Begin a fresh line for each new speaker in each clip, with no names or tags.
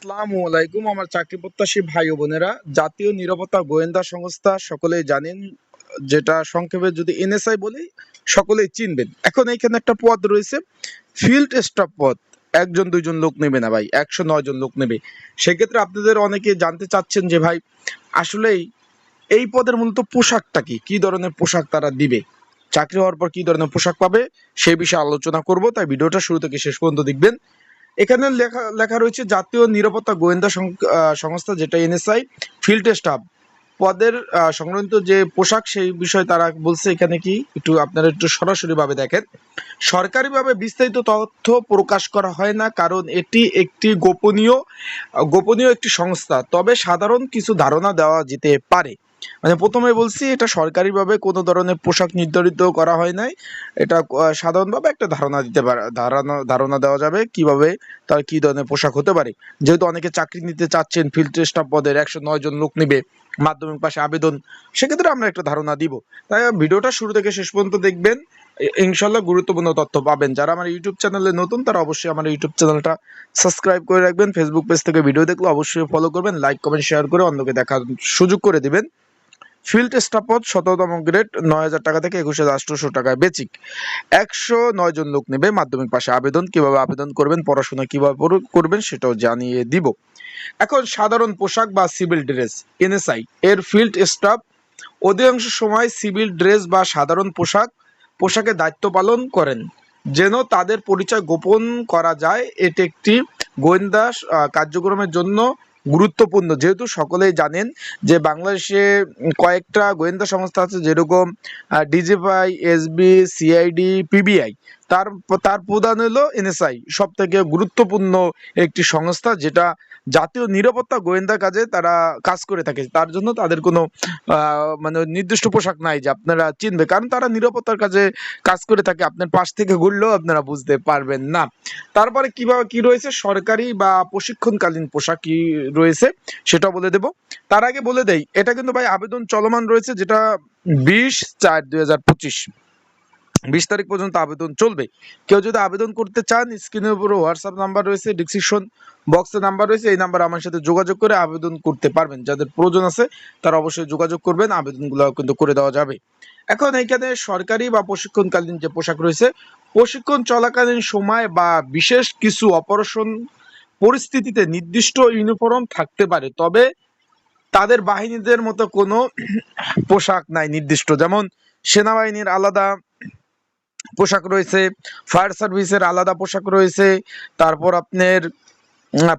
আসসালামু আলাইকুম, আমার চাকরি প্রত্যাশী ভাই বোনেরা। জাতীয় নিরাপত্তা গোয়েন্দা সংস্থা সকলেই জানেন, যেটা সংক্ষেপে যদি এনএসআই বলি, সকলেই চিনবেন। এখন এইখানে একটা পদ রয়েছে ফিল্ড স্টাফ পদ। একজন, দুইজন লোক নেবে না ভাই, একশো নয় জন লোক নেবে। সেক্ষেত্রে আপনাদের অনেকে জানতে চাচ্ছেন যে ভাই, আসলেই এই পদের মূলত পোশাকটা কি? কি ধরনের পোশাক তারা দিবে? চাকরি হওয়ার পর কি ধরনের পোশাক পাবে? সেই বিষয়ে আলোচনা করব, তাই ভিডিওটা শুরু থেকে শেষ পর্যন্ত দেখবেন। এখানে লেখা লেখা রয়েছে জাতীয় নিরাপত্তা গোয়েন্দা সংস্থা যেটা এনএসআই ফিল্ড স্টাফ পদের সংক্রান্ত যে পোশাক সেই বিষয়ে তারা বলছে এখানে কি, একটু আপনারা একটু সরাসরি ভাবে দেখেন। সরকারিভাবে বিস্তারিত তথ্য প্রকাশ করা হয় না, কারণ এটি একটি গোপনীয় গোপনীয় একটি সংস্থা। তবে সাধারণ কিছু ধারণা দেওয়া যেতে পারে। মানে প্রথমে বলছি, এটা সরকারিভাবে কোনো ধরনের পোশাক নির্ধারিত করা হয় নাই। এটা সাধারণভাবে একটা ধারণা দিতে পারে, ধারণা ধারণা দেওয়া যাবে কীভাবে তার কি ধরনের পোশাক হতে পারে। যেহেতু অনেকে চাকরি নিতে চাচ্ছেন ফিল্ড স্টাফ পদের একশো নয় জন লোক নিবে, মাধ্যমিক পাশে আবেদন, সেক্ষেত্রে আমরা একটা ধারণা দিব। তাই ভিডিওটা শুরু থেকে শেষ পর্যন্ত দেখবেন। ইনশাল্লাহ গুরুত্বপূর্ণ তথ্য পাবেন। যারা আমার ইউটিউব চ্যানেলে নতুন, তারা অবশ্যই আমার ইউটিউব চ্যানেলটা সাবস্ক্রাইব করে রাখবেন। ফেসবুক পেজ থেকে ভিডিও দেখলে অবশ্যই ফলো করবেন লাইক কমেন্ট শেয়ার করে অন্যকে দেখার সুযোগ করে দিবেন। ফিল্ড স্টাফ পদ শততম গ্রেড, নয় হাজার টাকা থেকে একুশ হাজার আটশোশো টাকায় বেচিক। একশো নয় জন লোক নেবে মাধ্যমিক পাশে। আবেদন কীভাবে আবেদন করবেন, পড়াশোনা কীভাবে করবেন সেটাও জানিয়ে দিব। এখন সাধারণ পোশাক বা সিভিল ড্রেস, এনএসআই, এর ফিল্ড স্টাফ, অধিকাংশ সময় সিভিল ড্রেস বা সাধারণ পোশাক পোশাকে দায়িত্ব পালন করেন। যেন তাদের পরিচয় গোপন করা যায়, এটি একটি গোয়েন্দা কার্যক্রমের জন্য গুরুত্বপূর্ণ। যেহেতু সকলেই জানেন যে বাংলাদেশে কয়েকটা গোয়েন্দা সংস্থা আছে যেরকম ডিজিএফআই এসবি সিআইডি পিবিআই তার তার প্রধান হলো এনএসআই। সব থেকে গুরুত্বপূর্ণ একটি সংস্থা যেটা জাতীয় নিরাপত্তা গোয়েন্দা কাজে তারা কাজ করে থাকে। তার জন্য তাদের কোনো মানে নির্দিষ্ট পোশাক নাই যে আপনারা চিনবে। কারণ তারা নিরাপত্তার কাজে কাজ করে থাকে। আপনার পাশ থেকে ঘুরলেও আপনারা বুঝতে পারবেন না। তারপরে কীভাবে কি রয়েছে? সরকারি বা প্রশিক্ষণকালীন পোশাক কি রয়েছে? সেটা বলে দেব। তার আগে বলে দেই, এটা কিন্তু ভাই আবেদন চলমান রয়েছে যেটা বিশ চার দুই হাজার পঁচিশ। বিশ তারিখ পর্যন্ত আবেদন চলবে। কেউ যদি আবেদন করতে চান, স্ক্রিনের উপরে হোয়াটসঅ্যাপ নাম্বার রয়েছে ডিসক্রিপশন বক্সে নাম্বার রয়েছে, এই নাম্বার আমার সাথে যোগাযোগ করে আবেদন করতে পারবেন। যাদের প্রয়োজন আছে, তারা অবশ্যই যোগাযোগ করবেন, আবেদনগুলো কিন্তু করে দেওয়া যাবে। এখন এইখানে সরকারি বা প্রশিক্ষণকালীন যে পোশাক রয়েছে, প্রশিক্ষণ চলাকালীন সময় বা বিশেষ কিছু অপারেশন পরিস্থিতিতে নির্দিষ্ট ইউনিফর্ম থাকতে পারে, তবে তাদের বাহিনীদের মতো কোনো পোশাক নাই নির্দিষ্ট। যেমন সেনাবাহিনীর আলাদা পোশাক রয়েছে ফায়ার সার্ভিসের আলাদা পোশাক রয়েছে, তারপর আপনার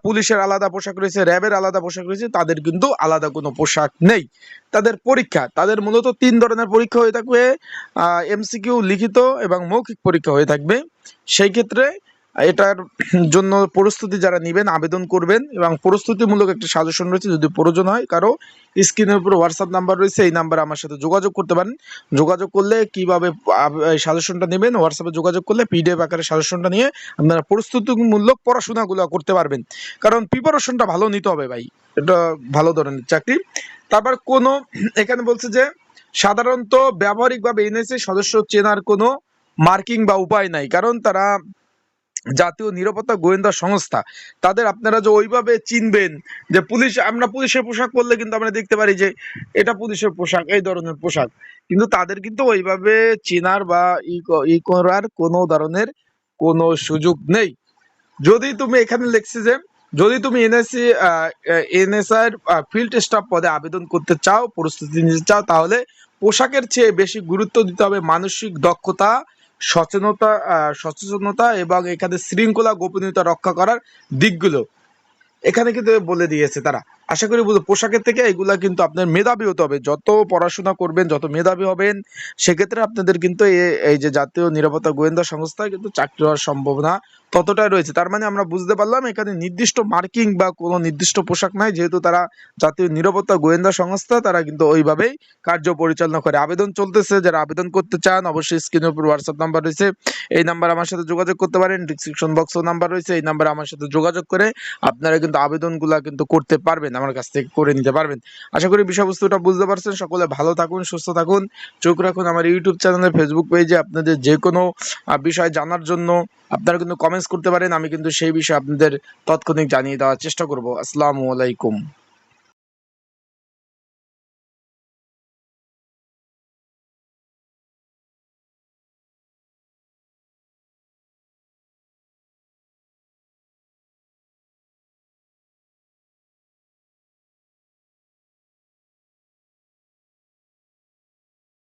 পুলিশের আলাদা পোশাক রয়েছে র্যাবের আলাদা পোশাক রয়েছে, তাদের কিন্তু আলাদা কোনো পোশাক নেই। তাদের পরীক্ষা, তাদের মূলত তিন ধরনের পরীক্ষা হয়ে থাকবে এমসিকিউ লিখিত এবং মৌখিক পরীক্ষা হয়ে থাকবে। সেই ক্ষেত্রে এটার জন্য প্রস্তুতি যারা নেবেন, আবেদন করবেন এবং প্রস্তুতিমূলক একটা সাজেশন রয়েছে, যদি প্রয়োজন হয় কারও, স্ক্রিনের উপর হোয়াটসঅ্যাপ নাম্বার রয়েছে, এই নাম্বারে আমার সাথে যোগাযোগ করতে পারেন। যোগাযোগ করলে কীভাবে সাজেশনটা নেবেন হোয়াটসঅ্যাপে যোগাযোগ করলে পিডিএফ আকারে সাজেশনটা নিয়ে আপনারা প্রস্তুতিমূলক পড়াশোনাগুলো করতে পারবেন। কারণ প্রিপারেশনটা ভালো নিতে হবে ভাই, এটা ভালো ধরনের চাকরি। তারপর কোনো, এখানে বলছে যে, সাধারণত ব্যবহারিকভাবে এনএসএ সদস্য চেনার কোনো মার্কিং বা উপায় নাই, কারণ তারা জাতীয় নিরাপত্তা গোয়েন্দা সংস্থা। তাদের আপনারা যে ওইভাবে চিনবেন যে পুলিশ, আমরা পুলিশের পোশাক পরলে কিন্তু আমরা দেখতে পারি যে এটা পুলিশের পোশাক, এই ধরনের পোশাক। কিন্তু তাদের কিন্তু ওইভাবে চেনার বা ই করার কোনো ধরনের কোনো সুযোগ নেই। যদি তুমি এখানে লিখছি যে, যদি তুমি এনএসসি এনএসআই ফিল্ড স্টাফ পদে আবেদন করতে চাও, প্রস্তুতি নিতে চাও, তাহলে পোশাকের চেয়ে বেশি গুরুত্ব দিতে হবে মানসিক দক্ষতা সচেতনতা সচেতনতা এবং এখানে শৃঙ্খলা, গোপনীয়তা রক্ষা করার দিকগুলো। এখানে কিন্তু বলে দিয়েছে তারা। আশা করি বুঝো পোশাকের থেকে এগুলা কিন্তু আপনার মেধাবী হতে হবে। যত পড়াশোনা করবেন, যত মেধাবী হবেন, সেক্ষেত্রে আপনাদের কিন্তু এই যে জাতীয় নিরাপত্তা গোয়েন্দা সংস্থায় কিন্তু চাকরি হওয়ার সম্ভাবনা ততটাই রয়েছে। তার মানে আমরা বুঝতে পারলাম, এখানে নির্দিষ্ট মার্কিং বা কোনো নির্দিষ্ট পোশাক নাই। যেহেতু তারা জাতীয় নিরাপত্তা গোয়েন্দা সংস্থা, তারা কিন্তু ওইভাবেই কার্য পরিচালনা করে। আবেদন চলতেছে, যারা আবেদন করতে চান, অবশ্যই স্ক্রিনের উপর হোয়াটসঅ্যাপ নাম্বার রয়েছে। এই নাম্বার আমার সাথে যোগাযোগ করতে পারেন ডিসক্রিপশন বক্সও নাম্বার রয়েছে। এই নাম্বারে আমার সাথে যোগাযোগ করে আপনারা কিন্তু আবেদনগুলো কিন্তু করতে পারবেন, আমার কাছ থেকে করে নিতে পারবেন। আশা করি বিষয়বস্তুটা বুঝতে পারছেন। সকলে ভালো থাকুন, সুস্থ থাকুন। চোখ রাখুন আমার ইউটিউব চ্যানেলে ফেসবুক পেজে আপনাদের যে কোনো বিষয় জানার জন্য আপনারা কিন্তু কমেন্ট কমেন্টস করতে পারেন, আমি কিন্তু সেই বিষয়ে আপনাদের তৎক্ষণিক জানিয়ে দেওয়ার চেষ্টা করব। আসসালামু আলাইকুম।